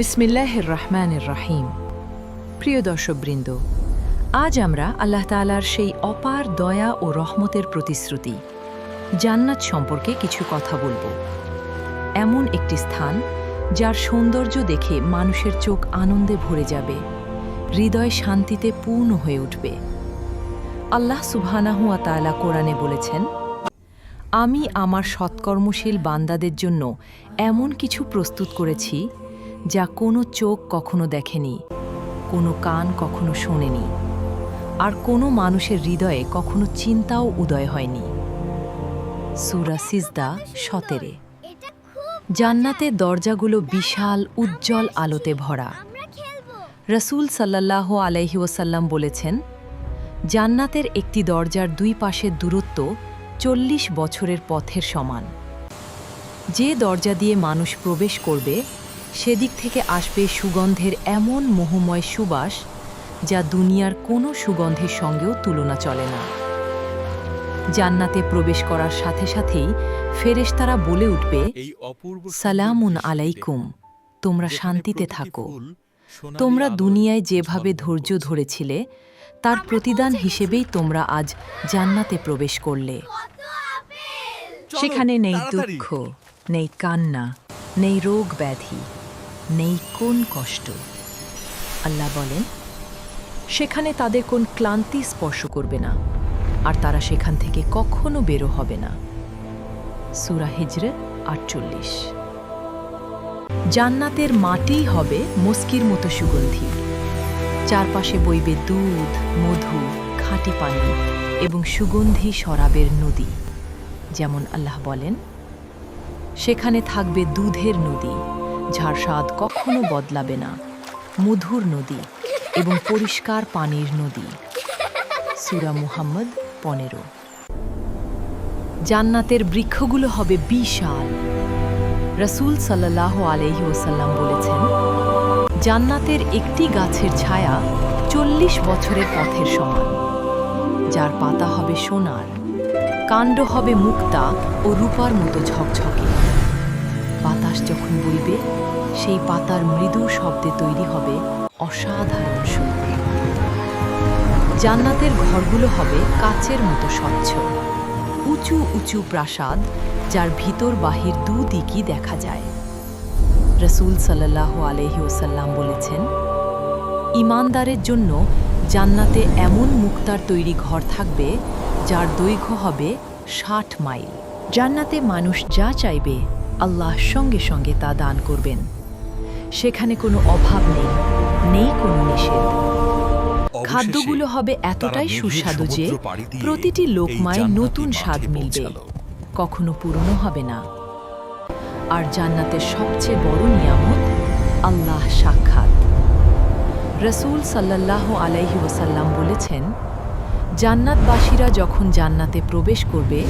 বিসমিল্লাহির রহমানির রাহিম। প্রিয় দর্শকবৃন্দ, আজ আমরা আল্লাহ তাআলার সেই অপার দয়া ও রহমতের প্রতিশ্রুতি, জান্নাত সম্পর্কে কিছু কথা বলব। এমন একটি স্থান যার সৌন্দর্য দেখে মানুষের চোখ আনন্দে ভরে যাবে, হৃদয় শান্তিতে পূর্ণ হয়ে উঠবে। আল্লাহ সুবহানাহুয়া তালা কোরআনে বলেছেন, আমি আমার সৎকর্মশীল বান্দাদের জন্য এমন কিছু প্রস্তুত করেছি যা কোনো চোখ কখনো দেখেনি, কোনো কান কখনো শোনেনি, আর কোনো মানুষের হৃদয়ে কখনো চিন্তাও উদয় হয়নি। সুরা সিজদা সতেরে। জান্নাতের দরজাগুলো বিশাল, উজ্জ্বল আলোতে ভরা। রসুল সাল্লাহ আলাইহি ওসাল্লাম বলেছেন, জান্নাতের একটি দরজার দুই পাশের দূরত্ব চল্লিশ বছরের পথের সমান। যে দরজা দিয়ে মানুষ প্রবেশ করবে সেদিক থেকে আসবে সুগন্ধের এমন মোহময় সুবাস যা দুনিয়ার কোনো সুগন্ধের সঙ্গেও তুলনা চলে না। জান্নাতে প্রবেশ করার সাথে সাথেই ফেরেশতারা বলে উঠবে সালামুন আলাইকুম তোমরা শান্তিতে থাকো। তোমরা দুনিয়ায় যেভাবে ধৈর্য ধরেছিলে তার প্রতিদান হিসেবেই তোমরা আজ জান্নাতে প্রবেশ করলে। সেখানে নেই দুঃখ নেই কান্না নেই রোগ ব্যাধি নেই কোন কষ্ট? আল্লাহ বলেন, সেখানে তাদের কোন ক্লান্তি স্পর্শ করবে না, আর তারা সেখান থেকে কখনো বেরো হবে না। সুরা হিজরে আটচল্লিশ। জান্নাতের মাটিই হবে মস্কির মতো সুগন্ধি। চারপাশে বইবে দুধ, মধু, খাঁটি পানি এবং সুগন্ধি শরাবের নদী। যেমন আল্লাহ বলেন, সেখানে থাকবে দুধের নদী। যার স্বাদ কখনো বদলাবে না। মধুর নদী এবং পরিষ্কার পানির নদী। সুরা মুহাম্মদ পনেরো। জান্নাতের বৃক্ষগুলো হবে বিশাল। রসুল সাল্লাহ আলহি ওসাল্লাম বলেছেন, জান্নাতের একটি গাছের ছায়া চল্লিশ বছরের পথের সমান। যার পাতা হবে সোনার, কাণ্ড হবে মুক্তা ও রূপার মতো ঝকঝকে। বাতাস যখন বইবে, সেই পাতার মৃদু শব্দে তৈরি হবে অসাধারণ সুর। জান্নাতের ঘরগুলো হবে কাচের মতো স্বচ্ছ। উঁচু উঁচু প্রাসাদ, যার ভিতর বাহির দুদিকই দেখা যায়। রসুল সাল্লাহ আলহি ওসাল্লাম বলেছেন, ইমানদারের জন্য জান্নাতে এমন মুক্তার তৈরি ঘর থাকবে, যার দৈর্ঘ্য হবে ষাট মাইল। জান্নাতে মানুষ যা চাইবে আল্লাহ সঙ্গে সঙ্গে তা দান করবেন। সেখানে কোনো অভাব নেই নেই কোনো নিষেধ। খাদ্যগুলো হবে এতটাই সুস্বাদু যে প্রতিটি লোকমায় নতুন স্বাদ মিলবে। কখনো পুরনো হবে না। আর জান্নাতের সবচেয়ে বড় নিয়ামত আল্লাহ সাক্ষাৎ। রসুল সাল্লাহ আলাইহি ওসাল্লাম বলেছেন জান্নাতবাসীরা যখন জান্নাতে প্রবেশ করবে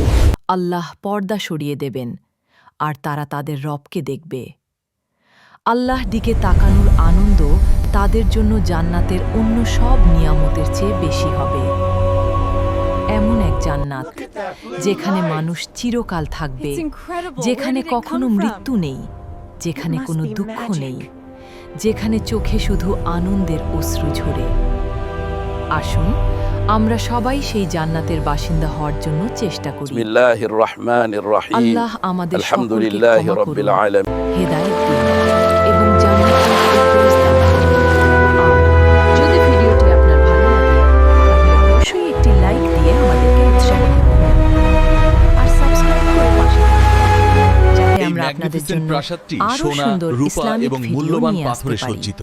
আল্লাহ পর্দা সরিয়ে দেবেন। আর তারা তাদের রবকে দেখবে। আল্লাহ দিকে তাকানোর আনন্দ তাদের জন্য জান্নাতের অন্য সব নিয়ামতের চেয়ে বেশি হবে। এমন এক জান্নাত যেখানে মানুষ চিরকাল থাকবে যেখানে কখনো মৃত্যু নেই যেখানে কোনো দুঃখ নেই যেখানে চোখে শুধু আনন্দের অশ্রু ঝরে। আসুন আমরা সবাই সেই জান্নাতের বাসিন্দা হওয়ার জন্য চেষ্টা করি। বিসমিল্লাহির রহমানির রহিম। আল্লাহ আমাদের আলহামদুলিল্লাহি রাব্বিল আলামিন। হেদায়েত দিন এবং জান্নাতের যদি ভিডিওটি আপনার ভালো লাগে অবশ্যই একটি লাইক দিয়ে আমাদেরকে উৎসাহ আর সাবস্ক্রাইব করে পাশে যাতে আমরা আপনাদের জন্য প্রাসাদটি সোনা রূপা এবং মূল্যবান পাথরে সজ্জিত।